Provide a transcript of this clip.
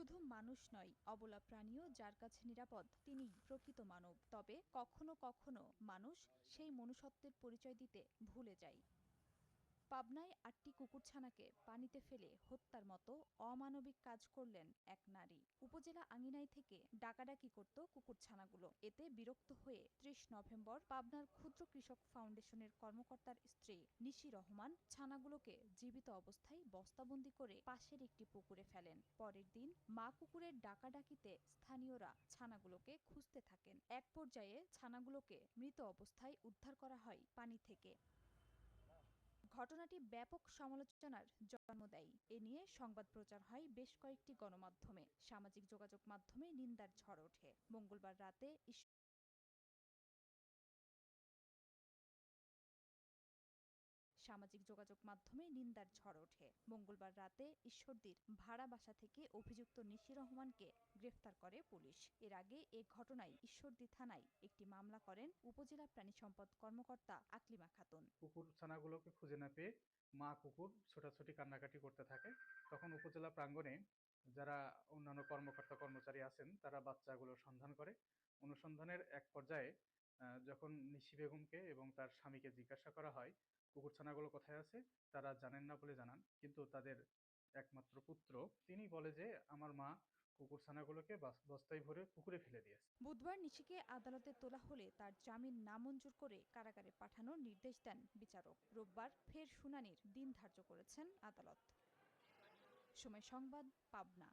শুধু মানুষ নয়, অবলা প্রাণীও যার কাছে নিরাপদ, তিনি প্রকৃত মানব। তবে কখনো কখনো মানুষ সেই মনুষ্যত্বের পরিচয় দিতে ভুলে যায়। পাবনায় আটটি কুকুরছানাকে পানিতে ফেলে হত্যার মতো অমানবিক কাজ করলেন এক নারী। উপজেলা আঙিনাই থেকে ডাকাডাকি করত কুকুরছানাগুলো। এতে বিরক্ত হয়ে ত্রিশ নভেম্বর পাবনার ক্ষুদ্র কৃষক ফাউন্ডেশনের কর্মকর্তার স্ত্রী নিশি রহমান ছানাগুলোকে জীবিত অবস্থায় বস্তাবন্দি করে পাশের একটি পুকুরে ফেলেন পরের দিন মা কুকুরের ডাকাডাকিতে স্থানীয়রা ছানাগুলোকে খুঁজতে থাকেন। এক পর্যায়ে ছানাগুলোকে মৃত অবস্থায় উদ্ধার করা হয় পানি থেকে। ঘটনাটি ব্যাপক সমালোচনার জন্ম দেয়। এ নিয়ে সংবাদ প্রচার হয় বেশ কয়েকটি গণমাধ্যমে। সামাজিক যোগাযোগ মাধ্যমে নিন্দার ঝড় ওঠে। মঙ্গলবার রাতে সামাজিক যোগাযোগ মাধ্যমে নিন্দার ঝড় ওঠে। মঙ্গলবার রাতে ঈশ্বরদীর ভাড়া বাসা থেকে অভিযুক্ত নিশি রহমানকে গ্রেফতার করে পুলিশ। এর আগে এ ঘটনায় ঈশ্বরদী থানায় একটি মামলা করেন উপজেলা প্রাণী সম্পদ কর্মকর্তা আকলিমা খাতুন। কুকুর ছানাগুলোকে খুঁজে না পেয়ে মা কুকুর ছোটাছুটি কান্নাকাটি করতে থাকে। তখন উপজেলা প্রাঙ্গণে যারা অন্যান্য কর্মকর্তা কর্মচারী আছেন, তারা বাচ্চাগুলোর সন্ধান করে। অনুসন্ধানের এক পর্যায়ে যখন নিশি বেগমকে এবং তার স্বামীকে জিজ্ঞাসা করা হয় কুকুরছানাগুলো কোথায় আছে, তারা জানেন না বলে জানান। কিন্তু তাদের একমাত্র পুত্র, তিনি বলে যে, আমার মা কুকুরছানাগুলোকে বস্তায় ভরে পুকুরে ফেলে দিয়েছে বুধবার নিশিকে আদালতে তোলা হলে তার জামিন নামঞ্জুর করে কারাগারে পাঠানোর নির্দেশ দেন বিচারক। রোববার ফের শুনানির দিন ধার্য করেছেন আদালত। সময় সংবাদ, পাবনা।